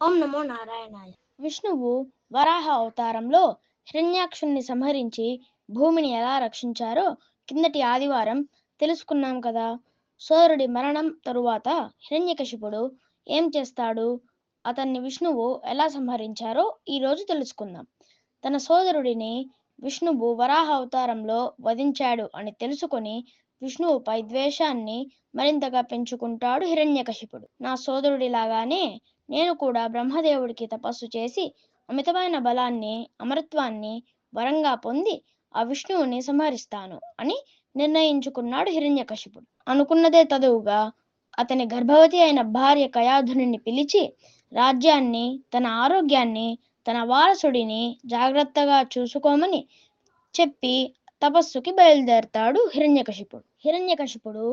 ఓం నమో నారాయణాయ. విష్ణువు వరాహ అవతారంలో హిరణ్యాక్షుణ్ణి సంహరించి భూమిని ఎలా రక్షించారో కిందటి ఆదివారం తెలుసుకున్నాం కదా. సోదరుడి మరణం తరువాత హిరణ్యకశిపుడు ఏం చేస్తాడు? అతన్ని విష్ణువు ఎలా సంహరించారో ఈ రోజు తెలుసుకుందాం. తన సోదరుడిని విష్ణువు వరాహ అవతారంలో వధించాడు అని తెలుసుకొని విష్ణువుపై ద్వేషాన్ని మరింతగా పెంచుకుంటాడు హిరణ్యకశిపుడు. నా సోదరుడిలాగానే నేను కూడా బ్రహ్మదేవుడికి తపస్సు చేసి అమితమైన బలాన్ని అమరత్వాన్ని వరంగా పొంది ఆ విష్ణువుని సంహరిస్తాను అని నిర్ణయించుకున్నాడు హిరణ్యకశిపుడు. అనుకున్నదే తదువుగా అతని గర్భవతి అయిన భార్య కయాధుని పిలిచి రాజ్యాన్ని తన ఆరోగ్యాన్ని తన వారసుడిని జాగ్రత్తగా చూసుకోమని చెప్పి తపస్సుకి బయలుదేరతాడు హిరణ్యకశిపుడు. హిరణ్యకశిపుడు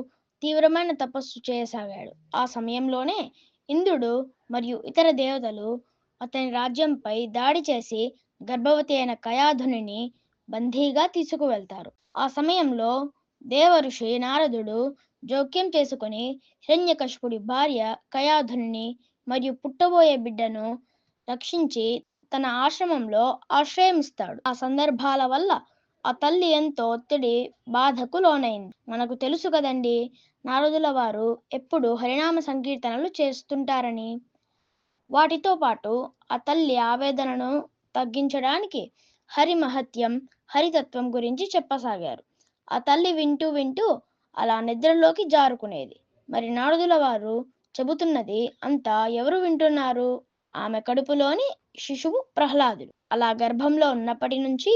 తీవ్రమైన తపస్సు చేయసాగాడు. ఆ సమయంలోనే ఇంద్రుడు మరియు ఇతర దేవతలు అతని రాజ్యంపై దాడి చేసి గర్భవతి అయిన కయాధునిని బందీగా తీసుకువెళ్తారు. ఆ సమయంలో దేవఋషి నారదుడు జోక్యం చేసుకుని హిరణ్యకశపుడి భార్య కయాధుని మరియు పుట్టబోయే బిడ్డను రక్షించి తన ఆశ్రమంలో ఆశ్రయమిస్తాడు. ఆ సందర్భాల వల్ల ఆ తల్లి ఎంతో ఒత్తిడి బాధకు లోనైంది. మనకు తెలుసు కదండి నారదుల వారు ఎప్పుడు హరినామ సంకీర్తనలు చేస్తుంటారని. వాటితో పాటు ఆ తల్లి ఆవేదనను తగ్గించడానికి హరి మహత్యం హరితత్వం గురించి చెప్పసాగారు. ఆ తల్లి వింటూ వింటూ అలా నిద్రలోకి జారుకునేది. మరి నారదుల వారు చెబుతున్నది అంతా ఎవరు వింటున్నారు? ఆమె కడుపులోని శిశువు ప్రహ్లాదుడు. అలా గర్భంలో ఉన్నప్పటి నుంచి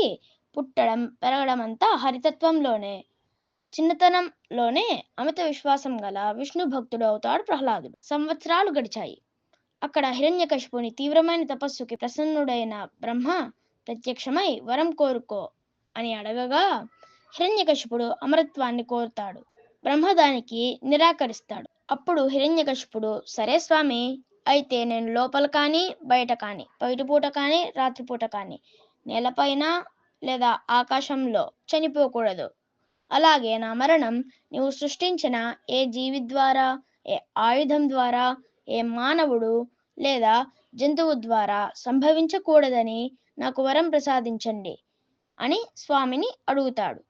పుట్టడం పెరగడం అంతా హరితత్వంలోనే. చిన్నతనంలోనే అమిత విశ్వాసం గల విష్ణు భక్తుడు అవుతాడు ప్రహ్లాదుడు. సంవత్సరాలు గడిచాయి. అక్కడ హిరణ్యకశిపుని తీవ్రమైన తపస్సుకి ప్రసన్నుడైన బ్రహ్మ ప్రత్యక్షమై వరం కోరుకో అని అడగగా హిరణ్యకశిపుడు అమరత్వాన్ని కోరుతాడు. బ్రహ్మ దానికి నిరాకరిస్తాడు. అప్పుడు హిరణ్యకశిపుడు సరే స్వామి అయితే నేను లోపల కానీ బయట కానీ బయటపూట కానీ రాత్రిపూట కానీ నేలపైన లేదా ఆకాశంలో చనిపోకూడదు. అలాగే నా మరణం నీవు సృష్టించిన ఏ జీవి ద్వారా ఏ ఆయుధం ద్వారా ఏ మానవుడు లేదా జంతువు ద్వారా సంభవించకూడదని నాకు వరం ప్రసాదించండి అని స్వామిని అడుగుతాడు.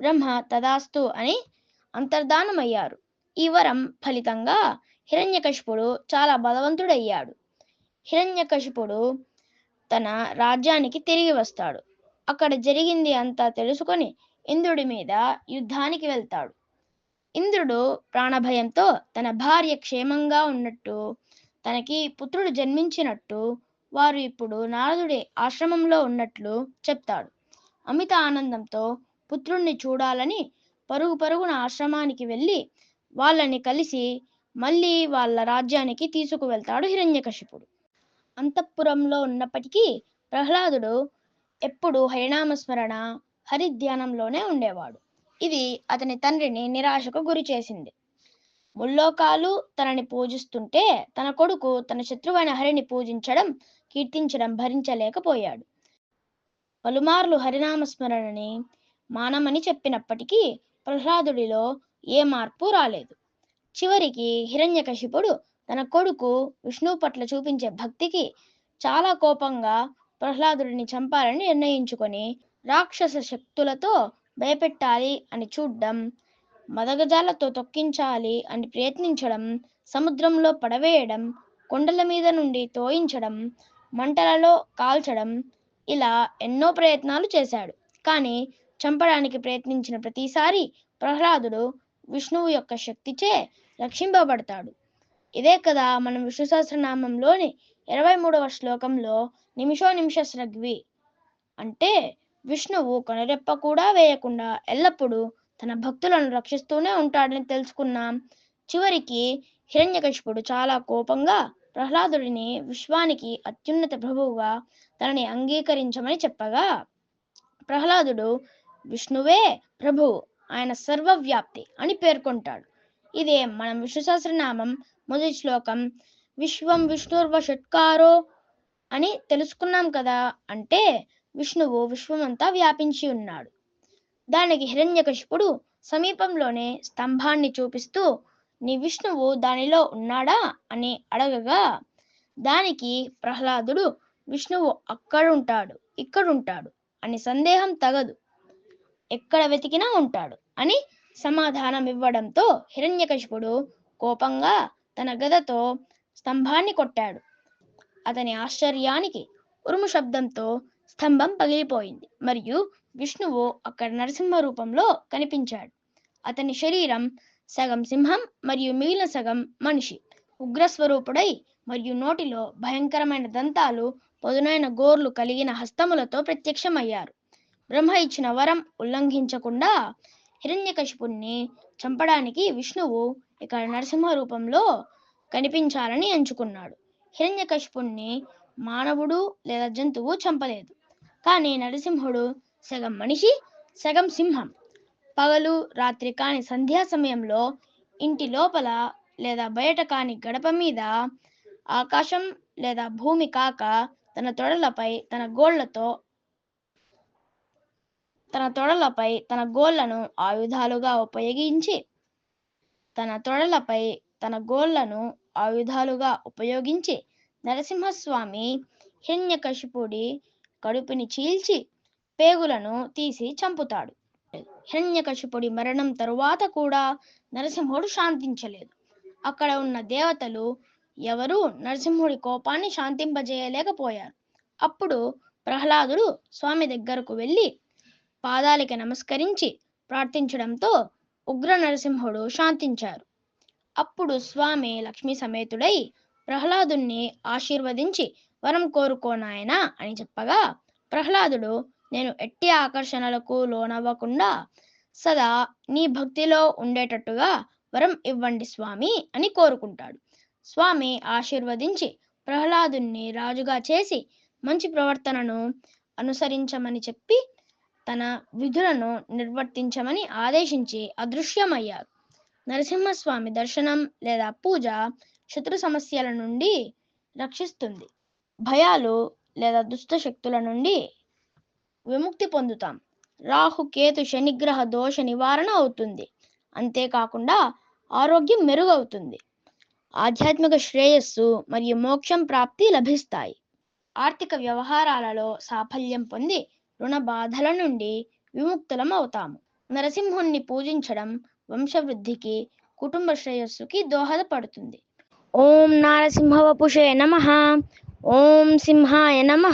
బ్రహ్మ తదాస్తు అని అంతర్ధానమయ్యారు. ఈ వరం ఫలితంగా హిరణ్యకశిపుడు చాలా బలవంతుడయ్యాడు. హిరణ్యకశిపుడు తన రాజ్యానికి తిరిగి వస్తాడు. అక్కడ జరిగింది అంతా తెలుసుకొని ఇంద్రుడి మీద యుద్ధానికి వెళ్తాడు. ఇంద్రుడు ప్రాణభయంతో తన భార్య క్షేమంగా ఉన్నట్టు తనకి పుత్రుడు జన్మించినట్టు వారు ఇప్పుడు నారదుడి ఆశ్రమంలో ఉన్నట్లు చెప్తాడు. అమిత ఆనందంతో పుత్రుణ్ణి చూడాలని పరుగు పరుగున ఆశ్రమానికి వెళ్ళి వాళ్ళని కలిసి మళ్ళీ వాళ్ళ రాజ్యానికి తీసుకువెళ్తాడు హిరణ్యకశిపుడు. అంతఃపురంలో ఉన్నప్పటికీ ప్రహ్లాదుడు ఎప్పుడు హరినామస్మరణ హరిధ్యానంలోనే ఉండేవాడు. ఇది అతని తండ్రిని నిరాశకు గురి చేసింది. ముల్లోకాలు తనని పూజిస్తుంటే తన కొడుకు తన శత్రువైన హరిని పూజించడం కీర్తించడం భరించలేకపోయాడు. పలుమార్లు హరినామస్మరణని మానమని చెప్పినప్పటికీ ప్రహ్లాదుడిలో ఏ మార్పు రాలేదు. చివరికి హిరణ్యకశిపుడు తన కొడుకు విష్ణువు పట్ల చూపించే భక్తికి చాలా కోపంగా ప్రహ్లాదుడిని చంపాలని నిర్ణయించుకొని రాక్షస శక్తులతో భయపెట్టాలి అని చూడ్డం మదగజాలతో తొక్కించాలి అని ప్రయత్నించడం సముద్రంలో పడవేయడం కొండల మీద నుండి తోయించడం మంటలలో కాల్చడం ఇలా ఎన్నో ప్రయత్నాలు చేశాడు. కానీ చంపడానికి ప్రయత్నించిన ప్రతిసారి ప్రహ్లాదుడు విష్ణువు యొక్క శక్తిచే రక్షింపబడతాడు. ఇదే కదా మనం విష్ణు సహస్రనామంలోని ఇరవై మూడవ శ్లోకంలో నిమిషో నిమిష స్రగ్వి అంటే విష్ణువు కనురెప్ప కూడా వేయకుండా ఎల్లప్పుడూ తన భక్తులను రక్షిస్తూనే ఉంటాడని తెలుసుకున్నాం చివరికి హిరణ్యకశిపుడు చాలా కోపంగా ప్రహ్లాదుడిని విశ్వానికి అత్యున్నత ప్రభువుగా తనని అంగీకరించమని చెప్పగా ప్రహ్లాదుడు విష్ణువే ప్రభువు ఆయన సర్వవ్యాప్తి అని పేర్కొంటాడు. ఇదే మనం విష్ణు సహస్రనామం. మొదటి శ్లోకం విశ్వం విష్ణుర్వ షట్కారో అని తెలుసుకున్నాం కదా అంటే విష్ణువు విశ్వమంతా వ్యాపించి ఉన్నాడు. దానికి హిరణ్యకశిపుడు సమీపంలోనే స్తంభాన్ని చూపిస్తూ నీ విష్ణువు దానిలో ఉన్నాడా? అని అడగగా దానికి ప్రహ్లాదుడు విష్ణువు అక్కడుంటాడు ఇక్కడుంటాడు అని సందేహం తగదు. ఎక్కడ వెతికినా ఉంటాడు అని సమాధానం ఇవ్వడంతో హిరణ్యకశిపుడు కోపంగా తన గదతో స్తంభాన్ని కొట్టాడు. అతని ఆశ్చర్యానికి ఉరుము శబ్దంతో స్తంభం పగిలిపోయింది. మరియు విష్ణువు అక్కడ నరసింహ రూపంలో కనిపించాడు. అతని శరీరం సగం సింహం మరియు మిగిలిన సగం మనిషి. ఉగ్రస్వరూపుడై మరియు నోటిలో భయంకరమైన దంతాలు పదునైన గోర్లు కలిగిన హస్తములతో ప్రత్యక్షమయ్యారు. బ్రహ్మ ఇచ్చిన వరం ఉల్లంఘించకుండా హిరణ్యకశిపుణ్ణి చంపడానికి విష్ణువు ఇక్కడ నరసింహ రూపంలో కనిపించాలని ఎంచుకున్నాడు. హిరణ్యకశిపుణ్ణి మానవుడు లేదా జంతువు చంపలేదు. కానీ నరసింహుడు సగం మనిషి సగం సింహం. పగలు రాత్రి కాని సంధ్యా సమయంలో ఇంటి లోపల లేదా బయట కాని గడప మీద ఆకాశం లేదా భూమి కాక తన తొడలపై తన గోళ్ళతో తన తొడలపై తన గోళ్ళను ఆయుధాలుగా ఉపయోగించి తన తొడలపై తన గోళ్ళను ఆయుధాలుగా ఉపయోగించి నరసింహస్వామి హిరణ్యకశిపుడి కడుపుని చీల్చి పేగులను తీసి చంపుతాడు. హిరణ్యకశిపుడి మరణం తరువాత కూడా నరసింహుడు శాంతించలేదు. అక్కడ ఉన్న దేవతలు ఎవరూ నరసింహుడి కోపాన్ని శాంతింపజేయలేకపోయారు. అప్పుడు ప్రహ్లాదుడు స్వామి దగ్గరకు వెళ్ళి పాదాలకి నమస్కరించి ప్రార్థించడంతో ఉగ్ర నరసింహుడు శాంతించారు. అప్పుడు స్వామి లక్ష్మీ సమేతుడై ప్రహ్లాదుణ్ణి ఆశీర్వదించి వరం కోరుకోనాయనా అని చెప్పగా ప్రహ్లాదుడు నేను ఎట్టి ఆకర్షణలకు లోనవ్వకుండా సదా నీ భక్తిలో ఉండేటట్టుగా వరం ఇవ్వండి స్వామి అని కోరుకుంటాడు. స్వామి ఆశీర్వదించి ప్రహ్లాదుని రాజుగా చేసి మంచి ప్రవర్తనను అనుసరించమని చెప్పి తన విధులను నిర్వర్తించమని ఆదేశించి అదృశ్యమయ్యారు. నరసింహస్వామి దర్శనం లేదా పూజ శత్రు సమస్యల నుండి రక్షిస్తుంది. భయాలు లేదా దుష్ట శక్తుల నుండి విముక్తి పొందుతాం. రాహు కేతు శనిగ్రహ దోష నివారణ అవుతుంది. అంతేకాకుండా ఆరోగ్యం మెరుగవుతుంది. ఆధ్యాత్మిక శ్రేయస్సు మరియు మోక్షం ప్రాప్తి లభిస్తాయి. ఆర్థిక వ్యవహారాలలో సాఫల్యం పొంది రుణ బాధల నుండి విముక్తులం అవుతాము. నరసింహుణ్ణి పూజించడం వంశవృద్ధికి కుటుంబ శ్రేయస్సుకి దోహదపడుతుంది. ఓం నారసింహ వపుషే నమ. ఓం సింహాయ నమ.